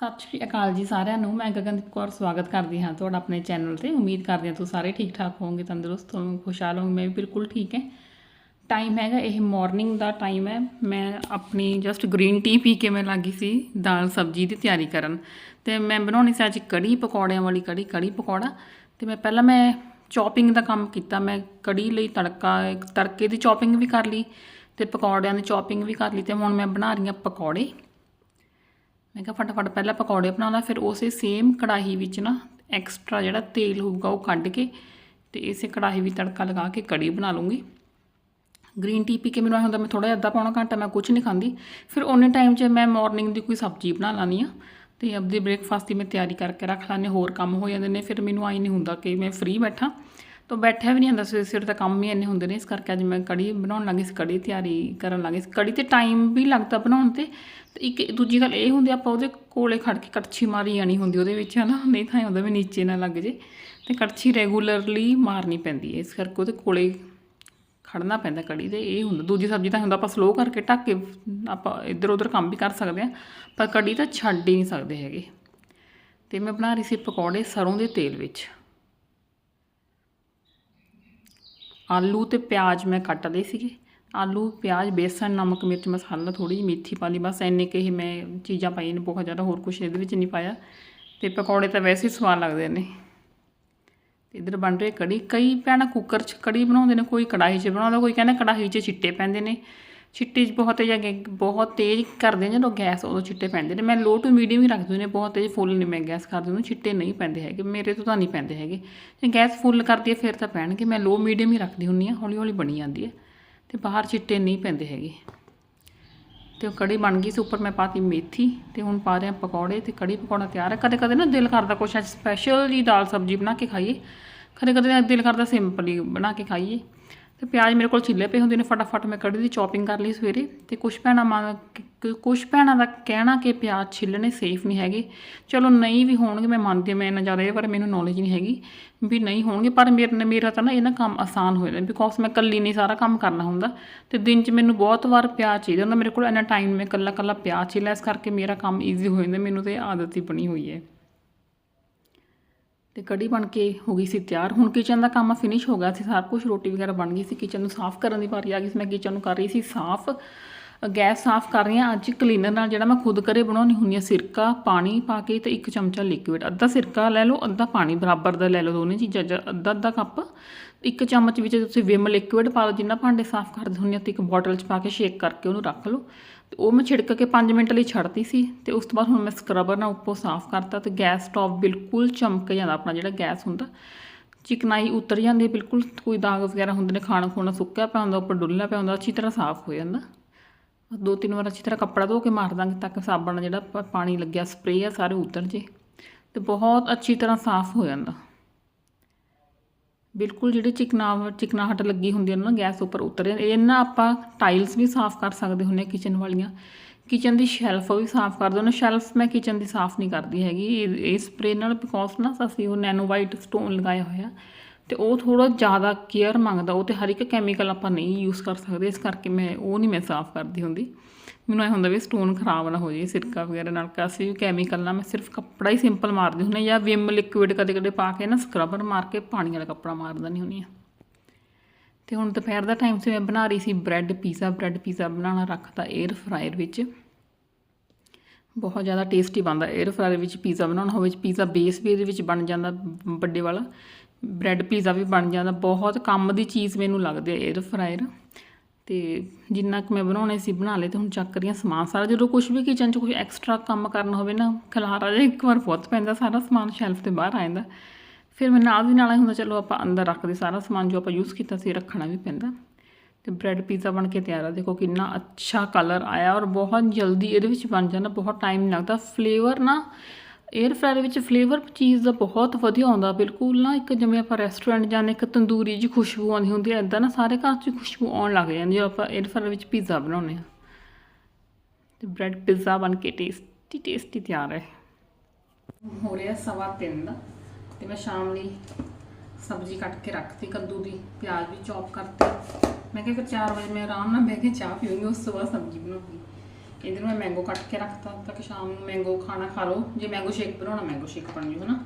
ਸਤਿ ਸ਼੍ਰੀ ਅਕਾਲ ਜੀ ਸਾਰਿਆਂ ਨੂੰ। ਮੈਂ ਗਗਨਦੀਪ ਕੌਰ ਸਵਾਗਤ ਕਰਦੀ ਹਾਂ ਤੁਹਾਡਾ ਆਪਣੇ ਚੈਨਲ ਤੇ। ਉਮੀਦ ਕਰਦੀ ਹਾਂ ਤੁਸੀਂ ਸਾਰੇ ਠੀਕ ਠਾਕ ਹੋਵੋਗੇ, ਤੰਦਰੁਸਤ ਹੋਵੋਗੇ, ਖੁਸ਼ਹਾਲ ਹੋਵੋਗੇ। ਮੈਂ ਵੀ ਬਿਲਕੁਲ ਠੀਕ ਹੈ। ਟਾਈਮ ਹੈਗਾ, ਇਹ ਮਾਰਨਿੰਗ ਦਾ ਟਾਈਮ ਹੈ। ਮੈਂ ਆਪਣੀ ਜਸਟ ਗ੍ਰੀਨ ਟੀ ਪੀ ਕੇ ਮੈਂ ਲੱਗੀ ਸੀ ਦਾਲ ਸਬਜ਼ੀ ਦੀ ਤਿਆਰੀ ਕਰਨ। ਤੇ ਮੈਂ ਬਣਾਉਣੀ ਸੀ ਅੱਜ ਕੜੀ ਪਕੌੜਿਆਂ ਵਾਲੀ ਕੜੀ ਕੜੀ ਪਕੌੜਾ। ਤੇ ਮੈਂ ਪਹਿਲਾਂ ਮੈਂ ਚੌਪਿੰਗ ਦਾ ਕੰਮ ਕੀਤਾ। ਮੈਂ ਕੜੀ ਲਈ ਤੜਕਾ ਤੜਕੇ ਦੀ ਚੌਪਿੰਗ ਵੀ ਕਰ ਲਈ ਤੇ ਪਕੌੜਿਆਂ ਦੀ ਚੌਪਿੰਗ ਵੀ ਕਰ ਲਈ ਤੇ ਹੁਣ ਮੈਂ ਬਣਾ ਰਹੀ ਹਾਂ ਪਕੌੜੇ। ਮੈਂ ਕਿਹਾ ਫਟਾਫਟ ਪਹਿਲਾਂ ਪਕੌੜੇ ਬਣਾ ਲਾ, ਫਿਰ ਉਸੇ ਸੇਮ ਕੜਾਹੀ ਵਿੱਚ ਨਾ ਐਕਸਟਰਾ ਜਿਹੜਾ ਤੇਲ ਹੋਊਗਾ ਉਹ ਕੱਢ ਕੇ ਤੇ ਇਸੇ ਕੜਾਹੀ ਵਿੱਚ ਤੜਕਾ ਲਗਾ ਕੇ ਕੜੀ ਬਣਾ ਲੂੰਗੀ ਗ੍ਰੀਨ ਟੀ ਪੀ ਕੇ ਮੈਨੂੰ ਹੁੰਦਾ ਮੈਂ ਥੋੜਾ ਜਿਹਾ ਅੱਧਾ ਪੌਣਾ ਘੰਟਾ ਮੈਂ ਕੁਝ ਨਹੀਂ ਖਾਂਦੀ। ਫਿਰ ਉਹਨੇ ਟਾਈਮ 'ਚ ਮੈਂ ਮਾਰਨਿੰਗ ਦੀ ਕੋਈ ਸਬਜ਼ੀ ਬਣਾ ਲਾਨੀ ਆ ਤੇ ਆਪਦੀ ਬ੍ਰੇਕਫਾਸਟ ਦੀ ਮੈਂ ਤਿਆਰੀ ਕਰਕੇ ਰੱਖ ਲਾਂਨੇ ਹੋਰ ਕੰਮ ਹੋ ਜਾਂਦੇ ਨੇ, ਫਿਰ ਮੈਨੂੰ ਆਈ ਨਹੀਂ ਹੁੰਦਾ ਕਿ ਮੈਂ ਫ੍ਰੀ ਬੈਠਾ। ਤਾਂ ਬੈਠਿਆ ਵੀ ਨਹੀਂ ਹੁੰਦਾ ਸਵੇਰੇ ਸਵੇਰੇ ਤਾਂ ਕੰਮ ਹੀ ਇੰਨੇ ਹੁੰਦੇ ਨੇ, ਇਸ ਕਰਕੇ ਅੱਜ ਮੈਂ ਕੜੀ ਬਣਾਉਣ ਲੱਗੀ ਸੀ, ਕੜੀ ਤਿਆਰੀ ਕਰਨ ਲੱਗੀ ਸੀ। ਕੜੀ ਤੇ ਟਾਈਮ ਵੀ ਲੱਗਦਾ ਬਣਾਉਣ ਤੇ ਤੇ ਇੱਕ ਦੂਜੀ ਗੱਲ ਇਹ ਹੁੰਦੀ ਆਪਾਂ ਉਹਦੇ ਕੋਲੇ ਖੜ ਕੇ ਕੜਛੀ ਮਾਰੀ ਜਾਣੀ ਹੁੰਦੀ, ਉਹਦੇ ਵਿੱਚ ਹਨਾ, ਨਹੀਂ ਤਾਂ ਹੁੰਦਾ ਵੀ ਨੀਚੇ ਨਾ ਲੱਗ ਜੇ, ਤੇ ਕੜਛੀ ਰੈਗੂਲਰਲੀ ਮਾਰਨੀ ਪੈਂਦੀ ਹੈ, ਇਸ ਕਰਕੇ ਉਹਦੇ ਕੋਲੇ ਖੜਨਾ ਪੈਂਦਾ ਕੜੀ ਤੇ, ਇਹ ਹੁੰਦਾ। ਦੂਜੀ ਸਬਜ਼ੀ ਤਾਂ ਹੁੰਦਾ, ਆਪਾਂ ਸਲੋ ਕਰਕੇ ਢੱਕ ਕੇ ਆਪਾਂ ਇੱਧਰ ਉੱਧਰ ਕੰਮ ਵੀ ਕਰ ਸਕਦੇ ਆ ਪਰ ਕੜੀ ਤਾਂ ਛੱਡ ਹੀ ਨਹੀਂ ਸਕਦੇ ਹੈਗੇ। ਤੇ ਮੈਂ ਬਣਾ ਰਹੀ ਸੀ ਪਕੌੜੇ ਸਰੋਂ ਦੇ ਤੇਲ ਵਿੱਚ। ਆਲੂ ਤੇ ਪਿਆਜ਼ ਮੈਂ ਕੱਟ ਲਏ ਸੀਗੇ। ਆਲੂ, ਪਿਆਜ਼, ਬੇਸਣ, ਨਮਕ, ਮਿਰਚ, ਮਸਾਲਾ ਥੋੜੀ ਜਿਹੀ ਮੇਥੀ ਪਾ ਲਈ। ਬਸ ਇੰਨੇ ਕੁ ਹੀ ਮੈਂ ਚੀਜ਼ਾਂ ਪਾਈਆਂ ਨੇ, ਬਹੁਤ ਜ਼ਿਆਦਾ ਹੋਰ ਕੁਝ ਇਹਦੇ ਵਿੱਚ ਨਹੀਂ ਪਾਇਆ। ਤੇ ਪਕੌੜੇ ਤਾਂ ਵੈਸੇ ਹੀ ਸਵਾਦ ਲੱਗਦੇ ਨੇ। ਤੇ ਇਧਰ ਬਣ ਰਹੀ ਕੜੀ। ਕਈ ਭੈਣਾਂ ਕੁੱਕਰ 'ਚ ਕੜੀ ਬਣਾਉਂਦੇ ਨੇ, ਕੋਈ ਕੜਾਹੀ 'ਚ ਬਣਾਉਂਦਾ, ਕੋਈ ਕਹਿੰਦਾ ਕੜਾਹੀ 'ਚ ਛਿੱਟੇ ਪੈਂਦੇ ਨੇ। ਛਿੱਟੇ 'ਚ ਬਹੁਤ ਤੇਜ਼ ਹੈਗੇ ਬਹੁਤ ਤੇਜ਼ ਕਰਦੇ ਨੇ ਜਦੋਂ ਗੈਸ ਉਦੋਂ ਛਿੱਟੇ ਪੈਂਦੇ ਨੇ। ਮੈਂ ਲੋ ਟੂ ਮੀਡੀਅਮ ਹੀ ਰੱਖਦੀ ਹੁੰਦੀ ਬਹੁਤ ਤੇਜ਼ ਫੁੱਲ ਨਹੀਂ ਮੈਂ ਗੈਸ ਕਰਦੀ ਉਹਨੂੰ ਛਿੱਟੇ ਨਹੀਂ ਪੈਂਦੇ ਹੈਗੇ, ਮੇਰੇ ਤੋਂ ਤਾਂ ਨਹੀਂ ਪੈਂਦੇ ਹੈਗੇ। ਜੇ ਗੈਸ ਫੁੱਲ ਕਰਦੀ ਹੈ ਫਿਰ ਤਾਂ ਪੈਣਗੇ, ਮੈਂ ਲੋ ਮੀਡੀਅਮ ਹੀ ਰੱਖਦੀ ਹੁੰਦੀ ਹਾਂ ਹੌਲੀ ਹੌਲੀ ਬਣੀ ਜਾਂਦੀ ਹੈ ਤੇ ਬਾਹਰ ਚਿੱਟੇ ਨਹੀਂ ਪੈਂਦੇ ਹੈਗੇ। ਤੇ ਉਹ ਕੜੀ ਬਣ ਗਈ ਸੀ, ਉੱਪਰ ਮੈਂ ਪਾਤੀ ਮੇਥੀ ਤੇ ਹੁਣ ਪਾ ਰਹੇ ਆ ਪਕੌੜੇ ਤੇ ਕੜੀ ਪਕੌੜਾ ਤਿਆਰ ਹੈ ਕਦੇ ਕਦੇ ਨਾ ਦਿਲ ਕਰਦਾ ਕੁਛ ਅੱਜ ਸਪੈਸ਼ਲ ਜੀ ਦਾਲ ਸਬਜ਼ੀ ਬਣਾ ਕੇ ਖਾਈਏ ਕਦੇ ਕਦੇ ਦਿਲ ਕਰਦਾ ਸਿੰਪਲ ਹੀ ਬਣਾ ਕੇ ਖਾਈਏ। ਤੇ ਪਿਆਜ਼ ਮੇਰੇ ਕੋਲ ਛਿੱਲੇ ਪਏ ਹੁੰਦੇ ਨੇ, ਫਟਾਫਟ ਮੈਂ ਕੜੀ ਦੀ ਚੌਪਿੰਗ ਕਰ ਲਈ ਸਵੇਰੇ। ਤੇ ਕੁਛ ਭੈਣਾਂ ਮੰਨ ਕੁਛ ਭੈਣਾਂ ਦਾ ਕਹਿਣਾ ਕਿ ਪਿਆਜ਼ ਛਿੱਲਣੇ ਸੇਫ ਨਹੀਂ ਹੈਗੇ। ਚਲੋ ਨਹੀਂ ਵੀ ਹੋਣਗੇ, ਮੈਂ ਮੰਨਦੀ ਹਾਂ, ਮੈਂ ਇੰਨਾ ਜ਼ਿਆਦਾ ਇਹ ਪਰ ਮੈਨੂੰ ਨੌਲੇਜ ਨਹੀਂ ਹੈਗੀ ਵੀ ਨਹੀਂ ਹੋਣਗੇ, ਪਰ ਮੇਰੇ ਮੇਰਾ ਤਾਂ ਨਾ ਇਹ ਨਾ ਕੰਮ ਆਸਾਨ ਹੋ ਜਾਂਦਾ ਬਿਕੋਜ਼ ਮੈਂ ਇਕੱਲੀ ਨਹੀਂ ਸਾਰਾ ਕੰਮ ਕਰਨਾ ਹੁੰਦਾ। ਤੇ ਦਿਨ 'ਚ ਮੈਨੂੰ ਬਹੁਤ ਵਾਰ ਪਿਆਜ਼ ਚਾਹੀਦਾ ਹੁੰਦਾ, ਮੇਰੇ ਕੋਲ ਇੰਨਾ ਟਾਈਮ ਮੈਂ ਇਕੱਲਾ ਇਕੱਲਾ ਪਿਆਜ਼ ਛਿੱਲਿਆ, ਇਸ ਕਰਕੇ ਮੇਰਾ ਕੰਮ ਈਜ਼ੀ ਹੋ ਜਾਂਦਾ, ਮੈਨੂੰ ਤੇ ਆਦਤ ਹੀ ਬਣੀ ਹੋਈ ਹੈ। ਤੇ ਕੜੀ ਬਣ ਕੇ ਹੋ ਗਈ ਸੀ ਤਿਆਰ। ਹੁਣ ਕਿਚਨ ਦਾ ਕੰਮ ਫਿਨਿਸ਼ ਹੋ ਗਿਆ ਸੀ, ਸਾਰਾ ਕੁਝ ਰੋਟੀ ਵਗੈਰਾ ਬਣ ਗਈ ਸੀ। ਕਿਚਨ ਨੂੰ ਸਾਫ਼ ਕਰਨ ਦੀ ਵਾਰੀ ਆ ਗਈ ਸੀ, ਮੈਂ ਕਿਚਨ ਨੂੰ ਕਰ ਰਹੀ ਸੀ ਸਾਫ਼। ਗੈਸ ਸਾਫ਼ ਕਰ ਰਹੀ ਹਾਂ। ਅੱਜ ਕਲੀਨਰ ਨਾਲ ਜਿਹੜਾ ਮੈਂ ਖੁਦ ਘਰੇ ਬਣਾਉਣੀ ਹੁੰਦੀ ਆ ਸਿਰਕਾ, ਪਾਣੀ ਪਾ ਕੇ ਤੇ ਇੱਕ ਚਮਚਾ ਲਿਕੁਇਡ ਅੱਧਾ ਸਿਰਕਾ ਲੈ ਲਓ, ਅੱਧਾ ਪਾਣੀ, ਬਰਾਬਰ ਦਾ ਲੈ ਲਓ ਦੋਨੇ ਚੀਜ਼ਾਂ, ਜ- ਅੱਧਾ ਅੱਧਾ ਕੱਪ। ਇੱਕ ਚਮਚ ਵਿੱਚ ਤੁਸੀਂ ਵਿਮ ਲਿਕੁਇਡ ਪਾ ਲਓ, ਜਿੰਨਾ ਭਾਂਡੇ ਸਾਫ਼ ਕਰਦੇ ਹੁੰਦੇ ਆ ਤੇ ਇੱਕ ਬੋਟਲ 'ਚ ਪਾ ਕੇ ਸ਼ੇਕ ਕਰਕੇ ਉਹਨੂੰ ਰੱਖ ਲਓ। ਤੇ ਉਹ ਮੈਂ ਛਿੜਕ ਕੇ 5 ਮਿੰਟ ਲਈ ਛੱਡਤੀ ਸੀ ਤੇ ਉਸ ਤੋਂ ਬਾਅਦ ਹੁਣ ਮੈਂ ਸਕਰਬਰ ਨਾਲ ਉੱਪਰੋਂ ਸਾਫ਼ ਕਰਤਾ ਤੇ ਗੈਸ ਸਟੋਵ ਬਿਲਕੁਲ ਚਮਕ ਜਾਂਦਾ ਆਪਣਾ ਜਿਹੜਾ ਗੈਸ ਹੁੰਦਾ। ਚਿਕਨਾਈ ਉਤਰ ਜਾਂਦੀ ਹੈ ਬਿਲਕੁਲ, ਕੋਈ ਦਾਗ ਵਗੈਰਾ ਹੁੰਦੇ ਨੇ, ਖਾਣਾ ਖੋਣਾ ਸੁੱਕਿਆ ਪਿਆ ਹੁੰਦਾ, ਉੱਪਰ ਡੁੱਲਿਆ ਪਿਆ ਹੁੰਦਾ, ਅੱਛੀ ਤਰ੍ਹਾਂ ਸਾਫ਼ ਹੋ ਜਾਂਦਾ। ਦੋ ਤਿੰਨ ਵਾਰ ਅੱਛੀ ਤਰ੍ਹਾਂ ਕੱਪੜਾ ਧੋ ਕੇ ਮਾਰ ਦਾਂਗੇ ਤਾਂ ਕਿ ਸਾਬਣ ਨਾਲ ਜਿਹੜਾ ਪ- ਪਾਣੀ ਲੱਗਿਆ ਸਪਰੇਅ ਆ, ਸਾਰੇ ਉਤਰ ਜੇ। ਤੇ ਬਹੁਤ ਅੱਛੀ ਤਰ੍ਹਾਂ ਸਾਫ਼ ਹੋ ਜਾਂਦਾ। ਬਿਲਕੁਲ ਜਿਹੜੀ ਚਿਕਨਾ, ਚਿਕਨਾਹਟ ਲੱਗੀ ਹੁੰਦੀ ਹੈ ਨਾ ਗੈਸ ਉੱਪਰ ਉਤਰ ਜਾਂਦੀ ਇਹ ਆਪਾਂ ਟਾਈਲਸ ਵੀ ਸਾਫ਼ ਕਰ ਸਕਦੇ ਹੁੰਦੇ ਕਿਚਨ ਵਾਲੀਆਂ। ਕਿਚਨ ਦੀ ਸ਼ੈਲਫ ਵੀ ਸਾਫ਼ ਕਰ ਦੋ ਸ਼ੈਲਫ ਮੈਂ ਕਿਚਨ ਦੀ ਸਾਫ਼ ਨਹੀਂ ਕਰਦੀ ਹੈਗੀ। ਇਹ ਇਹ ਸਪਰੇ ਨਾਲ ਬਿਕੋਜ਼ ਨਾ ਅਸੀਂ ਉਹ ਨੈਨੋ ਵਾਈਟ ਸਟੋਨ ਲਗਾਇਆ ਹੋਇਆ ਤੇ ਉਹ ਥੋੜਾ ਜ਼ਿਆਦਾ ਕੇਅਰ ਮੰਗਦਾ। ਉਹ ਤੇ ਹਰ ਇੱਕ ਕੈਮੀਕਲ ਆਪਾਂ ਨਹੀਂ ਯੂਜ਼ ਕਰ ਸਕਦੇ। ਇਸ ਕਰਕੇ ਮੈਂ ਉਹ ਨਹੀਂ ਮੈਂ ਸਾਫ਼ ਕਰਦੀ ਹੁੰਦੀ। ਮੈਨੂੰ ਇਹ ਹੁੰਦਾ ਵੀ ਸਟੋਨ ਖਰਾਬ ਨਾ ਹੋ ਜੇ ਸਿਰਕਾ ਵਗੈਰਾ ਨਾਲ ਕਾਸੀ ਵੀ ਕੈਮੀਕਲ ਨਾਲ ਮੈਂ ਸਿਰਫ ਕੱਪੜਾ ਹੀ ਸਿੰਪਲ ਮਾਰਦੀ ਹੁੰਨੀ ਜਾਂ ਵਿਮ ਲਿਕੁਇਡ ਕਦੇ ਕਦੇ ਪਾ ਕੇ ਨਾ ਸਕਰਬਰ ਮਾਰ ਕੇ ਪਾਣੀ ਵਾਲਾ ਕੱਪੜਾ ਮਾਰ ਦਿੰਨੀ ਹੁੰਨੀ ਆ ਤੇ ਹੁਣ ਦੁਪਹਿਰ ਦਾ ਟਾਈਮ ਸੀ, ਮੈਂ ਬਣਾ ਰਹੀ ਸੀ ਬ੍ਰੈਡ ਪੀਜ਼ਾ ਬ੍ਰੈਡ ਪੀਜ਼ਾ ਬਣਾਉਣਾ ਰੱਖਤਾ 에ਅਰ ਫਰਾਇਰ ਵਿੱਚ। ਬਹੁਤ ਜ਼ਿਆਦਾ ਟੇਸਟੀ ਬਣਦਾ 에ਅਰ ਫਰਾਇਰ ਵਿੱਚ ਪੀਜ਼ਾ ਬਣਾਉਣਾ ਹੋਵੇ ਪੀਜ਼ਾ ਬੇਸ ਵੀ ਇਹਦੇ ਵਿੱਚ ਬਣ ਜਾਂਦਾ, ਵੱਡੇ ਵਾਲਾ। ਬ੍ਰੈਡ ਪੀਜ਼ਾ ਵੀ ਬਣ ਜਾਂਦਾ, ਬਹੁਤ ਕੰਮ ਦੀ ਚੀਜ਼ ਮੈਨੂੰ ਲੱਗਦੀ ਹੈ 에ਅਰ ਫਰਾਇਰ ਤੇ ਜਿੰਨਾ ਕੁ ਮੈਂ ਬਣਾਉਣੇ ਸੀ ਬਣਾ ਲਏ ਤੇ ਹੁਣ ਚੱਕ ਰਹੀਆਂ ਸਮਾਨ ਸਾਰਾ। ਜਦੋਂ ਕੁਝ ਵੀ ਕਿਚਨ 'ਚ ਕੋਈ ਐਕਸਟਰਾ ਕੰਮ ਕਰਨਾ ਹੋਵੇ ਨਾ, ਖਲਾਰਾ ਜਿਹਾ ਇੱਕ ਵਾਰ ਬਹੁਤ ਪੈਂਦਾ ਸਾਰਾ ਸਮਾਨ ਸ਼ੈਲਫ ਤੇ ਬਾਹਰ ਆ ਜਾਂਦਾ। ਫਿਰ ਮੈਂ ਨਾਲ ਦੀ ਨਾਲ ਹੀ ਹੁੰਦਾ, ਚਲੋ ਆਪਾਂ ਅੰਦਰ ਰੱਖਦੇ ਸਾਰਾ ਸਮਾਨ ਜੋ ਆਪਾਂ ਯੂਜ਼ ਕੀਤਾ ਸੀ, ਰੱਖਣਾ ਵੀ ਪੈਂਦਾ। ਤੇ ਬ੍ਰੈਡ ਪੀਜ਼ਾ ਬਣ ਕੇ ਤਿਆਰ ਆ। ਦੇਖੋ ਕਿੰਨਾ ਅੱਛਾ ਕਲਰ ਆਇਆ ਔਰ ਬਹੁਤ ਜਲਦੀ ਇਹਦੇ ਵਿੱਚ ਬਣ ਜਾਂਦਾ, ਬਹੁਤ ਟਾਈਮ ਲੱਗਦਾ। ਫਲੇਵਰ ਨਾ 에ਅਰ ਫਰਾਇਰ ਵਿੱਚ ਫਲੇਵਰ ਚੀਜ਼ ਦਾ ਬਹੁਤ ਵਧੀਆ ਆਉਂਦਾ, ਬਿਲਕੁਲ ਨਾ, ਇੱਕ ਜਿਵੇਂ ਆਪਾਂ ਰੈਸਟੋਰੈਂਟ ਜਾਂਦੇ, ਇੱਕ ਤੰਦੂਰੀ ਜੀ ਖੁਸ਼ਬੂ ਆਉਂਦੀ ਹੁੰਦੀ ਹੈ ਇਦਾਂ ਨਾ ਸਾਰੇ ਘਰ 'ਚ ਖੁਸ਼ਬੂ ਆਉਣ ਲੱਗ ਜਾਂਦੀ ਜਦੋਂ ਆਪਾਂ 에ਅਰ ਫਰਾਇਰ ਵਿੱਚ ਪੀਜ਼ਾ ਬਣਾਉਂਦੇ ਆ ਤੇ ਬ੍ਰੈਡ ਪੀਜ਼ਾ ਬਣ ਕੇ ਟੇਸਟੀ ਟੇਸਟੀ ਤਿਆਰ ਹੈ। ਹੋ ਰਿਹਾ ਸਵਾ ਤਿੰਨ ਦਾ, ਤੇ ਮੈਂ ਸ਼ਾਮ ਲਈ ਸਬਜ਼ੀ ਕੱਟ ਕੇ ਰੱਖਤੀ, ਕੱਦੂ ਦੀ ਪਿਆਜ਼ ਵੀ ਚੌਪ ਕਰਤੀ। ਮੈਂ ਕਿਹਾ ਕਿ 4 ਵਜੇ ਮੈਂ ਆਰਾਮ ਨਾਲ ਬਹਿ ਕੇ ਚਾਹ ਪੀਉਂਗੀ ਉਸ ਤੋਂ ਬਾਅਦ ਸਬਜ਼ੀ ਬਣਾਉਂਗੀ ਇਹਦੇ ਨੂੰ ਮੈਂ ਮੈਂਗੋ ਕੱਟ ਕੇ ਰੱਖਤਾ, ਤਾਂ ਕਿ ਸ਼ਾਮ ਨੂੰ ਮੈਂਗੋ ਖਾਣਾ ਖਾ ਲਓ। ਜੇ ਮੈਂਗੋ ਸ਼ੇਕ ਬਣਾਉਣਾ ਮੈਂਗੋ ਸ਼ੇਕ ਬਣ ਜੂ, ਹਨਾ?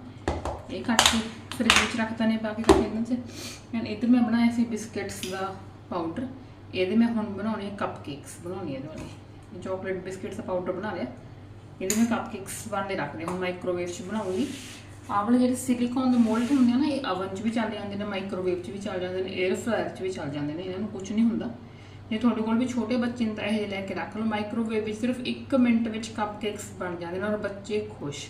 ਇਹ ਕੱਟ ਕੇ ਫ੍ਰਿਜ ਵਿੱਚ ਰੱਖਤਾ ਨੇ ਪਾ ਕੇ ਕੱਟ ਇਹਨਾਂ 'ਚ ਐਂਡ ਇੱਧਰ ਮੈਂ ਬਣਾਇਆ ਸੀ ਬਿਸਕਟਸ ਦਾ ਪਾਊਡਰ ਇਹਦੇ ਮੈਂ ਹੁਣ ਬਣਾਉਣੇ ਕੱਪ ਕੇਕਸ ਬਣਾਉਣੀ ਇਹਦੇ ਵਾਲੀ। ਚਾਕਲੇਟ ਬਿਸਕਟਸ ਦਾ ਪਾਊਡਰ ਬਣਾ ਲਿਆ। ਇਹਦੇ ਮੈਂ ਕੱਪ ਕੇਕਸ ਬਣਦੇ ਰੱਖਦੇ ਹੁਣ ਮਾਈਕ੍ਰੋਵੇਵ 'ਚ ਬਣਾਉਂਗੀ। ਆਹ ਵਾਲੇ ਜਿਹੜੇ ਸਿਲੀਕਨ ਦੇ ਮੋਲਡ ਹੁੰਦੇ ਆ ਨਾ, ਇਹ ਅਵਨ 'ਚ ਵੀ ਚੱਲ ਜਾਂਦੇ ਨੇ ਮਾਈਕ੍ਰੋਵੇਵ 'ਚ ਵੀ ਚੱਲ ਜਾਂਦੇ ਨੇ 에ਅਰ ਫਰਾਇਰ 'ਚ ਵੀ ਚੱਲ ਜਾਂਦੇ ਨੇ, ਇਹਨਾਂ ਨੂੰ ਕੁਝ ਨਹੀਂ ਹੁੰਦਾ। ਜੇ ਤੁਹਾਡੇ ਕੋਲ ਵੀ ਛੋਟੇ ਬੱਚੇ ਨੇ ਤਾਂ ਇਹ ਲੈ ਕੇ ਰੱਖ ਲਓ। ਮਾਈਕ੍ਰੋਵੇਵ ਵਿੱਚ ਸਿਰਫ 1 ਮਿੰਟ ਵਿੱਚ ਕੱਪ ਕੇਕਸ ਬਣ ਜਾਂਦੇ ਨੇ ਔਰ ਬੱਚੇ ਖੁਸ਼।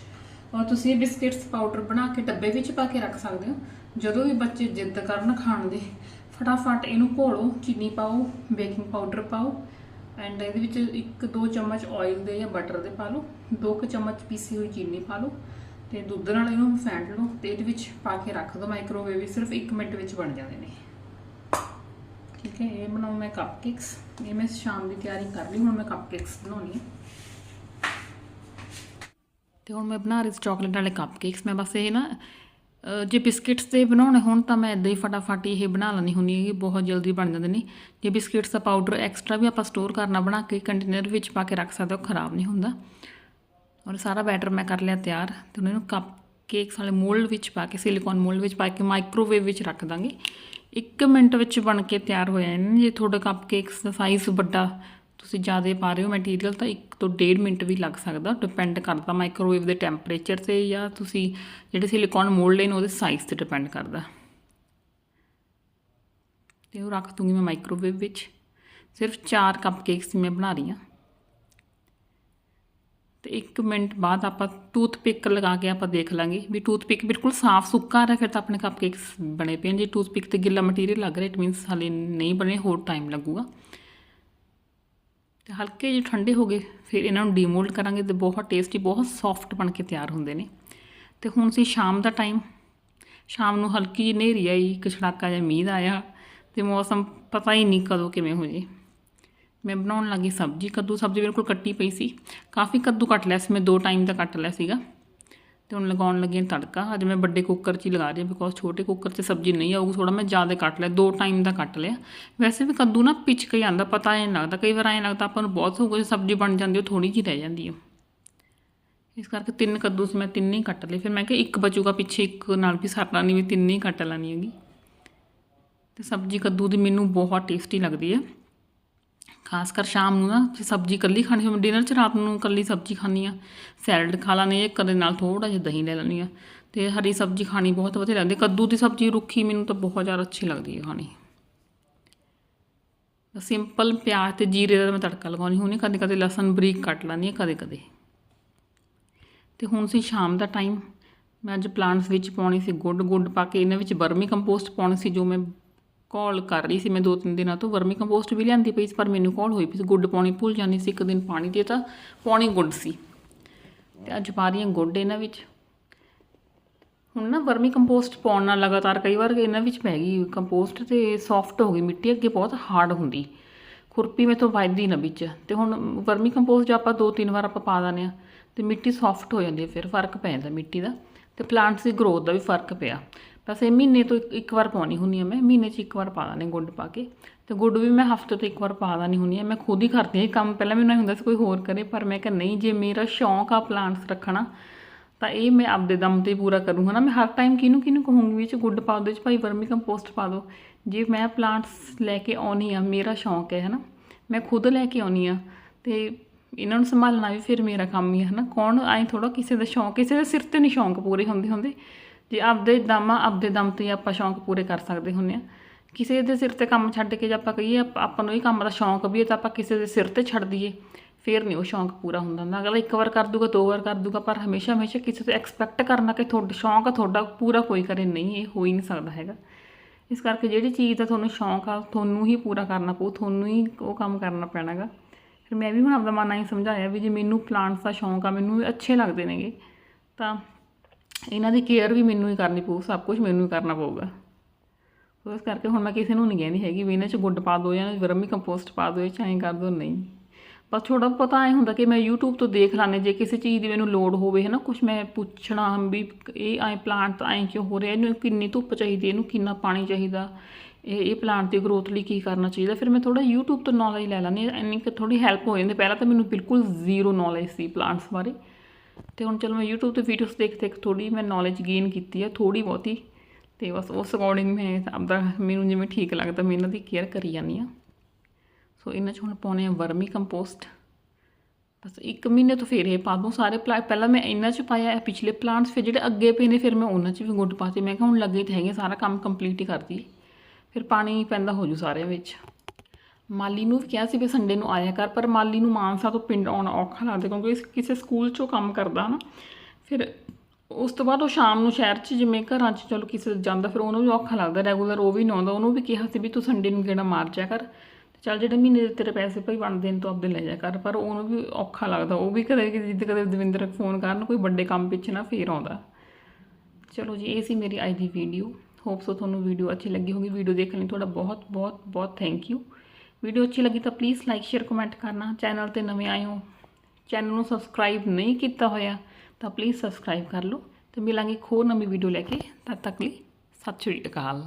ਔਰ ਤੁਸੀਂ ਬਿਸਕਿਟਸ ਪਾਊਡਰ ਬਣਾ ਕੇ ਡੱਬੇ ਵਿੱਚ ਪਾ ਕੇ ਰੱਖ ਸਕਦੇ ਹੋ। ਜਦੋਂ ਵੀ ਬੱਚੇ ਜਿੱਦ ਕਰਨ ਖਾਣ ਦੇ, ਫਟਾਫਟ ਇਹਨੂੰ ਘੋਲੋ, ਚੀਨੀ ਪਾਓ, ਬੇਕਿੰਗ ਪਾਊਡਰ ਪਾਓ ਐਂਡ ਇਹਦੇ ਵਿੱਚ ਇੱਕ ਦੋ ਚਮਚ ਆਇਲ ਦੇ ਜਾਂ ਬਟਰ ਦੇ ਪਾ ਲਓ, ਦੋ ਕੁ ਚਮਚ ਪੀਸੀ ਹੋਈ ਚੀਨੀ ਪਾ ਲਓ ਤੇ ਦੁੱਧ ਨਾਲ ਇਹਨੂੰ ਫੈਂਟ ਲਓ ਤੇ ਇਹਦੇ ਵਿੱਚ ਪਾ ਕੇ ਰੱਖ ਦਿਓ ਮਾਈਕ੍ਰੋਵੇਵ ਵਿੱਚ ਸਿਰਫ 1 ਮਿੰਟ ਵਿੱਚ ਬਣ ਜਾਂਦੇ ਨੇ। ਠੀਕ ਹੈ, ਇਹ ਬਣਾਉ ਮੈਂ ਕੱਪ ਕੇਕਸ ਇਹ ਮੈਂ ਸ਼ਾਮ ਦੀ ਤਿਆਰੀ ਕਰ ਲਈ, ਹੁਣ ਮੈਂ ਕੱਪ ਕੇਕਸ ਬਣਾਉਣੀ ਹੈ। ਤੇ ਹੁਣ ਮੈਂ ਬਣਾ ਰਹੀ ਸੀ ਚਾਕਲੇਟ ਵਾਲੇ ਕੱਪ ਕੇਕਸ ਮੈਂ ਬਸ ਇਹ ਨਾ ਜੇ ਬਿਸਕਿਟਸ ਦੇ ਬਣਾਉਣੇ ਹੋਣ ਤਾਂ ਮੈਂ ਇਦਾਂ ਹੀ ਫਟਾਫਟ ਹੀ ਇਹ ਬਣਾ ਲੈਣੀ ਹੁੰਦੀ ਹੈ ਬਹੁਤ ਜਲਦੀ ਬਣ ਜਾਂਦੇ ਨੇ। ਜੇ ਬਿਸਕਿਟਸ ਦਾ ਪਾਊਡਰ ਐਕਸਟਰਾ ਵੀ ਆਪਾਂ ਸਟੋਰ ਕਰਨਾ ਬਣਾ ਕੇ ਕੰਟੇਨਰ ਵਿੱਚ ਪਾ ਕੇ ਰੱਖ ਸਕਦੇ ਹੋ, ਖਰਾਬ ਨਹੀਂ ਹੁੰਦਾ। ਔਰ ਸਾਰਾ ਬੈਟਰ ਮੈਂ ਕਰ ਲਿਆ ਤਿਆਰ, ਤੇ ਉਹਨਾਂ ਨੂੰ ਕੱਪ ਕੇਕਸ ਵਾਲੇ ਮੋਲਡ ਵਿੱਚ ਪਾ ਕੇ ਸਿਲੀਕਨ ਮੋਲਡ ਵਿੱਚ ਪਾ ਕੇ ਮਾਈਕ੍ਰੋਵੇਵ ਵਿੱਚ ਰੱਖ ਦਾਂਗੇ। 1 ਮਿੰਟ ਵਿੱਚ ਬਣ ਕੇ ਤਿਆਰ ਹੋ ਜਾਣੇ ਜੇ ਤੁਹਾਡਾ ਕੱਪ ਕੇਕਸ ਦਾ ਸਾਈਜ਼ ਵੱਡਾ ਤੁਸੀਂ ਜ਼ਿਆਦਾ ਪਾ ਰਹੇ ਹੋ ਮਟੀਰੀਅਲ ਤਾਂ 1 ਤੋਂ 1.5 ਮਿੰਟ ਵੀ ਲੱਗ ਸਕਦਾ। ਡਿਪੈਂਡ ਕਰਦਾ ਮਾਈਕ੍ਰੋਵੇਵ ਦੇ ਟੈਂਪਰੇਚਰ ਤੇ ਜਾਂ ਤੁਸੀਂ ਜਿਹੜੇ ਸਿਲੀਕਨ ਮੋਲਡ ਨੇ ਉਹਦੇ ਸਾਈਜ਼ ਤੇ ਡਿਪੈਂਡ ਕਰਦਾ। ਤੇ ਉਹ ਰੱਖ ਦੂੰਗੀ ਮੈਂ ਮਾਈਕ੍ਰੋਵੇਵ ਵਿੱਚ। ਸਿਰਫ 4 ਕੱਪ ਕੇਕਸ ਮੈਂ ਬਣਾ ਰਹੀ ਹਾਂ। ਤੇ 1 ਮਿੰਟ ਬਾਅਦ ਆਪਾਂ ਟੂਥ ਪਿਕ ਲਗਾ ਕੇ ਆਪਾਂ ਦੇਖ ਲਾਂਗੇ ਵੀ ਟੂਥ ਪਿਕ ਬਿਲਕੁਲ ਸਾਫ਼ ਸੁੱਕਾ ਆ ਰਿਹਾ ਫਿਰ ਤਾਂ ਆਪਣੇ ਕੱਪ ਕੇਕਸ ਬਣੇ ਪਏ ਨੇ ਜੇ ਟੂਥਪਿਕ ਤੇ ਗਿੱਲਾ ਮਟੀਰੀਅਲ ਲੱਗ ਰਿਹਾ ਇਟ ਮੀਨਸ ਹਾਲੇ ਨਹੀਂ ਬਣੇ, ਹੋਰ ਟਾਈਮ ਲੱਗੂਗਾ। ਤੇ ਹਲਕੇ ਜਿਹੇ ਠੰਡੇ ਹੋ ਗਏ, ਫਿਰ ਇਹਨਾਂ ਨੂੰ ਡੀਮੋਲਡ ਕਰਾਂਗੇ ਤੇ ਬਹੁਤ ਟੇਸਟੀ ਬਹੁਤ ਸੌਫਟ ਬਣ ਕੇ ਤਿਆਰ ਹੁੰਦੇ ਨੇ। ਤੇ ਹੁਣ ਸੀ ਸ਼ਾਮ ਦਾ ਟਾਈਮ ਸ਼ਾਮ ਨੂੰ ਹਲਕੀ ਜਿਹੀ ਹਨੇਰੀ ਆਈ, ਇੱਕ ਛੜਾਕਾ ਜਿਹਾ ਮੀਂਹ ਦਾ ਆਇਆ ਤੇ ਮੌਸਮ ਪਤਾ ਹੀ ਨਹੀਂ ਕਦੋਂ ਕਿਵੇਂ ਹੋ ਜੇ। ਮੈਂ ਬਣਾਉਣ ਲੱਗੀ ਸਬਜ਼ੀ, ਕੱਦੂ ਸਬਜ਼ੀ ਬਿਲਕੁਲ ਕੱਟੀ ਪਈ ਸੀ। ਕਾਫੀ ਕੱਦੂ ਕੱਟ ਲਿਆ ਸੀ, ਮੈਂ ਦੋ ਟਾਈਮ ਦਾ ਕੱਟ ਲਿਆ ਸੀਗਾ। ਤੇ ਹੁਣ ਲਗਾਉਣ ਲੱਗੀ ਤੜਕਾ। ਅੱਜ ਮੈਂ ਵੱਡੇ ਕੁੱਕਰ 'ਚ ਹੀ ਲਗਾ ਰਹੀ ਬਿਕੋਜ਼ ਛੋਟੇ ਕੁੱਕਰ 'ਚ ਸਬਜ਼ੀ ਨਹੀਂ ਆਊਗੀ ਥੋੜਾ ਮੈਂ ਜ਼ਿਆਦਾ ਕੱਟ ਲਿਆ, ਦੋ ਟਾਈਮ ਦਾ ਕੱਟ ਲਿਆ। ਵੈਸੇ ਵੀ ਕੱਦੂ ਨਾ ਪਿਚ ਕੇ ਆਂਦਾ ਪਤਾ ਨਹੀਂ ਲੱਗਦਾ। ਕਈ ਵਾਰ ਐਂ ਲੱਗਦਾ ਆਪਾਂ ਨੂੰ ਬਹੁਤ ਹੋ ਗਿਆ ਸਬਜ਼ੀ ਬਣ ਜਾਂਦੀ, ਉਹ ਥੋੜੀ ਜਿਹੀ ਰਹਿ ਜਾਂਦੀ ਹੈ ਇਸ ਕਰਕੇ ਤਿੰਨ ਕੱਦੂ ਸੀ, ਮੈਂ ਤਿੰਨ ਹੀ ਕੱਟ ਲਏ। ਫਿਰ ਮੈਂ ਕਿਹਾ ਇੱਕ ਬਚੂਗਾ ਪਿੱਛੇ, ਇੱਕ ਨਾਲ ਵੀ ਸਰਨਾ ਨਹੀਂ ਵੀ ਤਿੰਨ ਹੀ ਕੱਟ ਲੈਣੀ ਹੈਗੀ। ਤੇ ਸਬਜ਼ੀ ਕੱਦੂ ਦੀ ਮੈਨੂੰ ਬਹੁਤ ਟੇਸਟੀ ਲੱਗਦੀ ਹੈ ਖਾਸ ਕਰ ਸ਼ਾਮ ਨੂੰ ਨਾ, ਜੇ ਸਬਜ਼ੀ ਇਕੱਲੀ ਖਾਣੀ ਹੋਵੇ ਡਿਨਰ 'ਚ ਰਾਤ ਨੂੰ ਇਕੱਲੀ ਸਬਜ਼ੀ ਖਾਣੀ ਆ ਸੈਲਡ ਖਾ ਲਾਂਗੇ ਇਹ ਕਦੇ ਨਾਲ ਥੋੜਾ ਜਿਹਾ ਦਹੀਂ ਲੈ ਲੈਣੀ ਆ ਤੇ ਹਰੀ ਸਬਜ਼ੀ ਖਾਣੀ ਬਹੁਤ ਵਧੀਆ ਲੱਗਦੀ ਕੱਦੂ ਦੀ ਸਬਜ਼ੀ ਰੁੱਖੀ ਮੈਨੂੰ ਤਾਂ ਬਹੁਤ ਜ਼ਿਆਦਾ ਅੱਛੀ ਲੱਗਦੀ ਹੈ ਖਾਣੀ। ਸਿੰਪਲ ਪਿਆਜ਼ ਤੇ ਜੀਰੇ ਦਾ ਮੈਂ ਤੜਕਾ ਲਗਾਉਣੀ ਹੁੰਦੀ ਕਦੇ ਕਦੇ ਲਸਣ ਬਰੀਕ ਕੱਟ ਲੈਂਦੀ ਹਾਂ ਕਦੇ ਕਦੇ ਤੇ ਹੁਣ ਸੀ ਸ਼ਾਮ ਦਾ ਟਾਈਮ ਮੈਂ ਅੱਜ ਪਲਾਂਟਸ ਵਿੱਚ ਪਾਉਣੀ ਸੀ ਗੁੱਡ ਗੁੱਡ ਪਾ ਕੇ ਇਹਨਾਂ ਵਿੱਚ ਬਰਮੀ ਕੰਪੋਸਟ ਪਾਉਣੀ ਸੀ, ਜੋ ਮੈਂ ਕਾਲ ਕਰ ਰਹੀ ਸੀ ਮੈਂ ਦੋ ਤਿੰਨ ਦਿਨਾਂ ਤੋਂ, ਵਰਮੀ ਕੰਪੋਸਟ ਵੀ ਲਿਆਂਦੀ ਪਈ ਸੀ, ਪਰ ਮੈਨੂੰ ਕਾਲ ਹੋਈ ਪਈ ਸੀ, ਗੁੱਡ ਪਾਉਣੀ ਭੁੱਲ ਜਾਂਦੀ ਸੀ, ਇੱਕ ਦਿਨ ਪਾਣੀ ਦੇ ਤਾਂ ਪਾਉਣੀ ਗੁੱਡ ਸੀ। ਤੇ ਅੱਜ ਪਾ ਰਹੀ ਹਾਂ ਗੁੱਡ ਇਹਨਾਂ ਵਿੱਚ। ਹੁਣ ਨਾ ਵਰਮੀ ਕੰਪੋਸਟ ਪਾਉਣ ਨਾਲ ਲਗਾਤਾਰ ਕਈ ਵਾਰ ਇਹਨਾਂ ਵਿੱਚ ਪੈ ਗਈ ਕੰਪੋਸਟ ਤੇ ਸੌਫਟ ਹੋ ਗਈ, ਮਿੱਟੀ ਅੱਗੇ ਬਹੁਤ ਹਾਰਡ ਹੁੰਦੀ। ਖੁਰਪੀ ਮੇਥੋਂ ਵੱਜਦੀ ਨਾ ਵਿੱਚ। ਤੇ ਹੁਣ ਵਰਮੀ ਕੰਪੋਸਟ ਜੇ ਆਪਾਂ ਦੋ ਤਿੰਨ ਵਾਰ ਆਪਾਂ ਪਾ ਦਿੰਦੇ ਆ ਤੇ ਮਿੱਟੀ ਸੌਫਟ ਹੋ ਜਾਂਦੀ ਹੈ, ਫਿਰ ਫ਼ਰਕ ਪੈ ਜਾਂਦਾ ਮਿੱਟੀ ਦਾ। ਤੇ ਪਲਾਂਟਸ ਦੀ ਗਰੋਥ ਦਾ ਵੀ ਫ਼ਰਕ ਪਿਆ। ਬਸ ਇਹ ਮਹੀਨੇ ਤੋਂ ਇੱਕ- ਵਾਰ ਪਾਉਣੀ ਹੁੰਦੀ ਆ ਮੈਂ, ਮਹੀਨੇ 'ਚ ਇੱਕ ਵਾਰ ਪਾ ਦਾਂ ਗੁੱਡ ਪਾ ਕੇ। ਤੇ ਗੁੱਡ ਵੀ ਮੈਂ ਹਫ਼ਤੇ ਤੋਂ ਇੱਕ ਵਾਰ ਪਾ ਦਾਂ ਨਹੀਂ ਹੁੰਦੀ ਆ ਮੈਂ ਖੁਦ ਹੀ ਕਰਦੀ ਹਾਂ ਇਹ ਕੰਮ। ਪਹਿਲਾਂ ਮੈਨੂੰ ਇਹ ਹੁੰਦਾ ਸੀ ਕੋਈ ਹੋਰ ਕਰੇ, ਪਰ ਮੈਂ ਕਿਹਾ ਨਹੀਂ, ਜੇ ਮੇਰਾ ਸ਼ੌਂਕ ਆ ਪਲਾਂਟਸ ਰੱਖਣਾ, ਤਾਂ ਇਹ ਮੈਂ ਆਪਦੇ ਦਮ ਤੇ ਪੂਰਾ ਕਰੂੰ ਨਾ ਮੈਂ ਹਰ ਟਾਈਮ ਕਿਹਨੂੰ ਕਿਹਨੂੰ ਕਹੂੰਗੀ ਵਿੱਚ ਗੁੱਡ ਪਾ ਦਿਓ ਚ ਭਾਈ ਵਰਮੀ ਕੰਪੋਸਟ ਪਾ ਦਿਓ। ਜੇ ਮੈਂ ਪਲਾਂਟਸ ਲੈ ਕੇ ਆਉਣੀ ਆ, ਮੇਰਾ ਸ਼ੌਂਕ ਹੈ, ਹਨਾ, ਮੈਂ ਖੁਦ ਲੈ ਕੇ ਆਉਣੀ ਆ, ਤੇ ਇਹਨਾਂ ਨੂੰ ਸੰਭਾਲਣਾ ਵੀ ਫਿਰ ਮੇਰਾ ਕੰਮ ਹੀ ਹੈ, ਹਨਾ। ਕੌਣ ਐਂ ਥੋੜਾ ਕਿਸੇ ਦਾ ਸ਼ੌਂਕ, ਕਿਸੇ ਦੇ ਸਿਰ ਤੇ ਨਹੀਂ ਸ਼ੌਂਕ ਪੂਰੇ ਹੁੰਦੇ ਹੁੰਦੇ ਜੇ ਆਪਦੇ ਦਮ ਆ ਆਪਦੇ ਦਮ ਤੇ ਹੀ ਆਪਾਂ ਸ਼ੌਂਕ ਪੂਰੇ ਕਰ ਸਕਦੇ ਹੁੰਦੇ ਆ ਕਿਸੇ ਦੇ ਸਿਰ ਤੇ ਕੰਮ ਛੱਡ ਕੇ ਜੇ ਆਪਾਂ ਕਹੀਏ, ਆਪ- ਆਪਾਂ ਨੂੰ ਇਹ ਕੰਮ ਦਾ ਸ਼ੌਂਕ ਵੀ ਹੈ ਤਾਂ ਆਪਾਂ ਕਿਸੇ ਦੇ ਸਿਰ ਤੇ ਛੱਡ ਦਈਏ। ਫਿਰ ਨਹੀਂ ਉਹ ਸ਼ੌਂਕ ਪੂਰਾ ਹੁੰਦਾ। ਨਾ ਅਗਲਾ ਇੱਕ ਵਾਰ ਕਰ ਦੂਗਾ, ਦੋ ਵਾਰ ਕਰ ਦੂਗਾ, ਪਰ ਹਮੇਸ਼ਾ ਹਮੇਸ਼ਾ ਕਿਸੇ ਤੋਂ ਐਕਸਪੈਕਟ ਕਰਨਾ ਕਿ ਤੁਹਾਡਾ ਸ਼ੌਂਕ ਆ, ਤੁਹਾਡਾ ਪੂਰਾ ਕੋਈ ਕਰੇ। ਨਹੀਂ, ਇਹ ਹੋ ਹੀ ਨਹੀਂ ਸਕਦਾ ਹੈਗਾ। ਇਸ ਕਰਕੇ ਜਿਹੜੀ ਚੀਜ਼ ਦਾ ਤੁਹਾਨੂੰ ਸ਼ੌਂਕ ਆ, ਤੁਹਾਨੂੰ ਹੀ ਪੂਰਾ ਕਰਨਾ ਪਊ, ਤੁਹਾਨੂੰ ਹੀ ਉਹ ਕੰਮ ਕਰਨਾ ਪੈਣਾਗਾ ਫਿਰ ਮੈਂ ਵੀ ਹੁਣ ਆਪਦਾ ਮਨ ਆਈ ਸਮਝਾਇਆ ਵੀ ਜੇ ਮੈਨੂੰ ਪਲਾਂਟਸ ਦਾ ਸ਼ੌਂਕ ਆ, ਮੈਨੂੰ ਅੱਛੇ ਲੱਗਦੇ ਨੇਗੇ, ਤਾਂ ਇਹਨਾਂ ਦੀ ਕੇਅਰ ਵੀ ਮੈਨੂੰ ਹੀ ਕਰਨੀ ਪਊ, ਸਭ ਕੁਝ ਮੈਨੂੰ ਹੀ ਕਰਨਾ ਪਊਗਾ। ਸੋ ਇਸ ਕਰਕੇ ਹੁਣ ਮੈਂ ਕਿਸੇ ਨੂੰ ਨਹੀਂ ਕਹਿੰਦੀ ਹੈਗੀ ਵੀ ਇਹਨਾਂ 'ਚ ਗੁੱਡ ਪਾ ਦਿਓ ਜਾਂ ਵਰਮੀ ਕੰਪੋਸਟ ਪਾ ਦਿਓ ਜਾਂ ਐਂ ਕਰ ਦਿਓ, ਨਹੀਂ। ਬਸ ਥੋੜਾ ਪਤਾ ਐ ਹੁੰਦਾ ਕਿ ਮੈਂ YouTube ਤੋਂ ਦੇਖ ਲਾਂਨੇ ਜੇ ਕਿਸੇ ਚੀਜ਼ ਦੀ ਮੈਨੂੰ ਲੋੜ ਹੋਵੇ ਹੈ ਨਾ ਕੁਝ ਮੈਂ ਪੁੱਛਣਾ ਵੀ ਇਹ ਐ ਪਲਾਂਟ ਐ ਕਿਉਂ ਹੋ ਰਿਹਾ, ਇਹਨੂੰ ਕਿੰਨੀ ਧੁੱਪ ਚਾਹੀਦੀ, ਇਹਨੂੰ ਕਿੰਨਾ ਪਾਣੀ ਚਾਹੀਦਾ, ਇਹ ਇਹ ਪਲਾਂਟ ਦੀ ਗਰੋਥ ਲਈ ਕੀ ਕਰਨਾ ਚਾਹੀਦਾ। ਫਿਰ ਮੈਂ ਥੋੜਾ YouTube ਤੋਂ ਨੌਲੇਜ ਲੈ ਲੈਂਦੀ ਹਾਂ ਇੰਨੀ ਕਿ ਥੋੜੀ ਹੈਲਪ ਹੋ ਜਾਂਦੀ। ਪਹਿਲਾਂ ਤਾਂ ਮੈਨੂੰ ਬਿਲਕੁਲ ਜ਼ੀਰੋ ਨੌਲੇਜ ਸੀ ਪਲਾਂਟਸ ਬਾਰੇ। ਤੇ ਹੁਣ ਚਲੋ ਮੈਂ YouTube ਤੇ ਵੀਡੀਓਜ਼ ਦੇਖ ਦੇਖ ਥੋੜੀ ਮੈਂ ਨੌਲੇਜ ਗੇਨ ਕੀਤੀ ਹੈ ਥੋੜੀ ਬਹੁਤੀ। ਤੇ ਬਸ ਉਸ ਅਕੋਰਡਿੰਗ ਮੈਂ ਆਪਦਾ ਮੈਨੂੰ ਜਿਵੇਂ ਠੀਕ ਲੱਗਦਾ, ਮੈਂ ਇਹਨਾਂ ਦੀ ਕੇਅਰ ਕਰੀ ਜਾਂਦੀ ਹਾਂ। ਸੋ ਇਹਨਾਂ 'ਚ ਹੁਣ ਪਾਉਣੇ ਆ ਵਰਮੀ ਕੰਪੋਸਟ ਬਸ ਇੱਕ ਮਹੀਨੇ ਤੋਂ ਫਿਰ ਇਹ ਪਾ ਦੂੰ ਸਾਰੇ ਪਲਾ ਪਹਿਲਾਂ ਮੈਂ ਇਹਨਾਂ 'ਚ ਪਾਇਆ ਇਹ ਪਿਛਲੇ ਪਲਾਂਟਸ ਫਿਰ ਜਿਹੜੇ ਅੱਗੇ ਪਏ ਨੇ, ਫਿਰ ਮੈਂ ਉਹਨਾਂ 'ਚ ਵੀ ਗੁੱਡ ਪਾਤੇ ਮੈਂ ਕਿਹਾ ਹੁਣ ਲੱਗੇ ਤਾਂ ਹੈਗੇ ਸਾਰਾ ਕੰਮ ਕੰਪਲੀਟ ਹੀ ਕਰਦੀ। ਫਿਰ ਪਾਣੀ ਪੈਂਦਾ ਹੋ ਜੂ ਸਾਰਿਆਂ ਵਿੱਚ। ਮਾਲੀ ਨੂੰ ਵੀ ਕਿਹਾ ਸੀ ਵੀ ਸੰਡੇ ਨੂੰ ਆਇਆ ਕਰ, ਪਰ ਮਾਲੀ ਨੂੰ ਮਾਨਸਾ ਤੋਂ ਪਿੰਡ ਆਉਣਾ ਔਖਾ ਲੱਗਦਾ ਕਿਉਂਕਿ ਕਿਸੇ ਸਕੂਲ 'ਚੋਂ ਕੰਮ ਕਰਦਾ ਨਾ ਫਿਰ ਉਸ ਤੋਂ ਬਾਅਦ ਉਹ ਸ਼ਾਮ ਨੂੰ ਸ਼ਹਿਰ 'ਚ ਜਿਵੇਂ ਘਰਾਂ 'ਚ ਚਲੋ ਕਿਸੇ ਜਾਂਦਾ, ਫਿਰ ਉਹਨੂੰ ਵੀ ਔਖਾ ਲੱਗਦਾ ਰੈਗੂਲਰ ਉਹ ਵੀ ਨਹੀਂ ਆਉਂਦਾ। ਉਹਨੂੰ ਵੀ ਕਿਹਾ ਸੀ ਵੀ ਤੂੰ ਸੰਡੇ ਨੂੰ ਗੇੜਾ ਮਾਰ ਜਾ ਕਰ। ਚੱਲ ਜਿਹੜੇ ਮਹੀਨੇ ਦੇ ਤੇਰੇ ਪੈਸੇ ਭਾਈ ਬਣਦੇ ਨੇ ਤੂੰ ਆਪਦੇ ਲੈ ਜਾ ਕਰ। ਪਰ ਉਹਨੂੰ ਵੀ ਔਖਾ ਲੱਗਦਾ। ਉਹ ਵੀ ਕਦੇ ਜਿੱਦ ਕਦੇ ਦਵਿੰਦਰ ਫੋਨ ਕਰਨ, ਕੋਈ ਵੱਡੇ ਕੰਮ ਪਿੱਛੇ ਨਾ ਫੇਰ ਆਉਂਦਾ। ਚਲੋ ਜੀ, ਇਹ ਸੀ ਮੇਰੀ ਅੱਜ ਦੀ ਵੀਡੀਓ ਹੋਪ ਸੋ ਤੁਹਾਨੂੰ ਵੀਡੀਓ ਅੱਛੀ ਲੱਗੀ ਹੋਗੀ ਵੀਡੀਓ ਦੇਖਣ ਲਈ ਤੁਹਾਡਾ ਬਹੁਤ ਬਹੁਤ ਬਹੁਤ ਥੈਂਕ ਯੂ ਵੀਡੀਓ ਅੱਛੀ ਲੱਗੀ ਤਾਂ ਪਲੀਜ਼ ਲਾਈਕ ਸ਼ੇਅਰ ਕਮੈਂਟ ਕਰਨਾ। ਚੈਨਲ ਤੇ ਨਵੇਂ ਆਏ ਹੋ ਚੈਨਲ ਨੂੰ ਸਬਸਕ੍ਰਾਈਬ ਨਹੀਂ ਕੀਤਾ ਹੋਇਆ, ਤਾਂ ਪਲੀਜ਼ ਸਬਸਕ੍ਰਾਈਬ ਕਰ ਲਓ ਤੇ ਮਿਲਾਂਗੇ ਇੱਕ ਹੋਰ ਨਵੀਂ ਵੀਡੀਓ ਲੈ ਕੇ। ਤਦ ਤੱਕ ਲਈ ਸਤਿ ਸ਼੍ਰੀ ਅਕਾਲ।